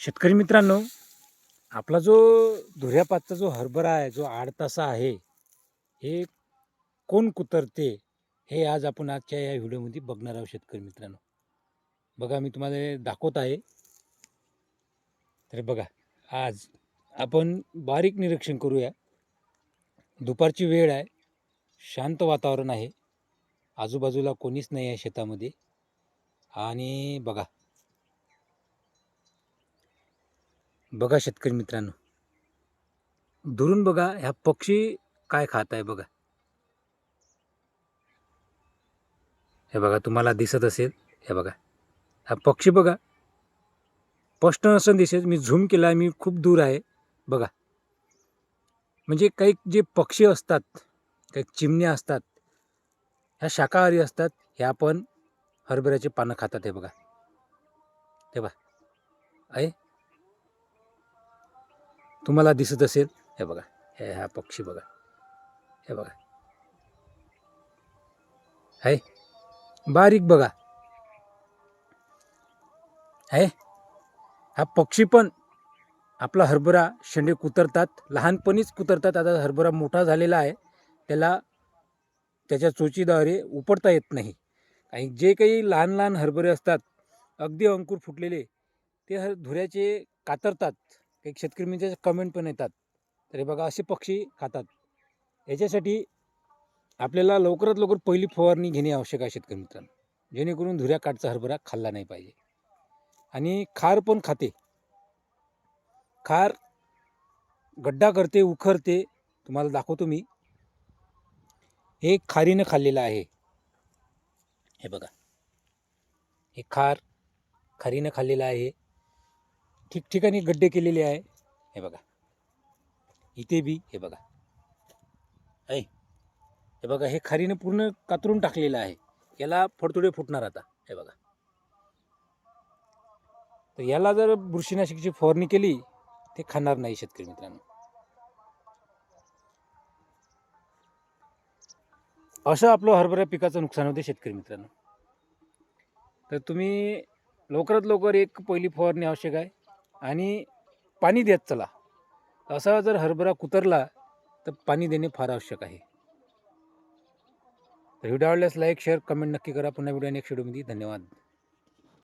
शेतकरी मित्रांनो आपला जो धुऱ्यापातचा जो हरभरा आहे जो आडतासा आहे हे कोण कुतरते हे आज आपण आजच्या या व्हिडिओमध्ये बघणार आहोत शेतकरी मित्रांनो. बघा मी तुम्हाला दाखवत आहे. तर बघा आज आपण बारीक निरीक्षण करूया. दुपारची वेळ आहे शांत वातावरण आहे. आजूबाजूला कोणीच नाही आहे शेतामध्ये. आणि बघा बघा शेतकरी मित्रांनो. दुरून बघा ह्या पक्षी काय खात आहे बघा. हे बघा तुम्हाला दिसत असेल हे बघा. हा पक्षी बघा. स्पष्ट नसून दिसेल मी झूम केला आहे मी खूप दूर आहे बघा. म्हणजे काही जे पक्षी असतात काही चिमण्या असतात ह्या शाकाहारी असतात ह्या पण हरभऱ्याचे पानं खातात हे बघा. हे बघा. आहे तुम्हाला दिसत असेल हे बघा हे हा पक्षी बघा हे बघा. आहे बारीक बघा. आहे हा पक्षी पण आपला हरभरा शेंडे कुतरतात लहानपणीच कुतरतात आता हरभरा मोठा झालेला आहे त्याला त्याच्या चोचीद्वारे उपडता येत नाही. आणि जे काही लहान लहान हरभरे असतात अगदी अंकुर फुटलेले ते हर धुऱ्याचे कातरतात. काही शेतकरी म्हणजे कमेंट पण येतात. तर हे बघा असे पक्षी खातात. याच्यासाठी आपल्याला लवकरात लवकर पहिली फवारणी घेणे आवश्यक आहे शेतकरी मित्रांनो. जेणेकरून धुऱ्या काठचा हरभरा खाल्ला नाही पाहिजे. आणि खार पण खाते. खार गड्डा करते उखरते तुम्हाला दाखवतो मी. हे खारीनं खाल्लेलं आहे. हे बघा. हे खार खारीनं खाल्लेलं आहे. ठिकठिकाणी गड्डे केलेले आहे. हे बघा. इथे बी हे बघा. आहे हे बघा हे खारीनं पूर्ण कातरून टाकलेलं आहे. याला फडतुडे फुटणार आता. हे बघा. तर याला जर बुरशीनाशिकची फवारणी केली ते खाणार नाही शेतकरी मित्रांनो. असं आपलं हरभरा पिकाचं नुकसान होते शेतकरी मित्रांनो. तर तुम्ही लवकरात लवकर एक पहिली फवारणी आवश्यक आहे. आणि पाणी देत चला. असा जर हरभरा कुतरला तर पाणी देणे फार आवश्यक आहे. तर व्हिडिओ आवडल्यास लाईक शेअर कमेंट नक्की करा. पुन्हा व्हिडिओ नेक्स्ट व्हिडिओमध्ये धन्यवाद.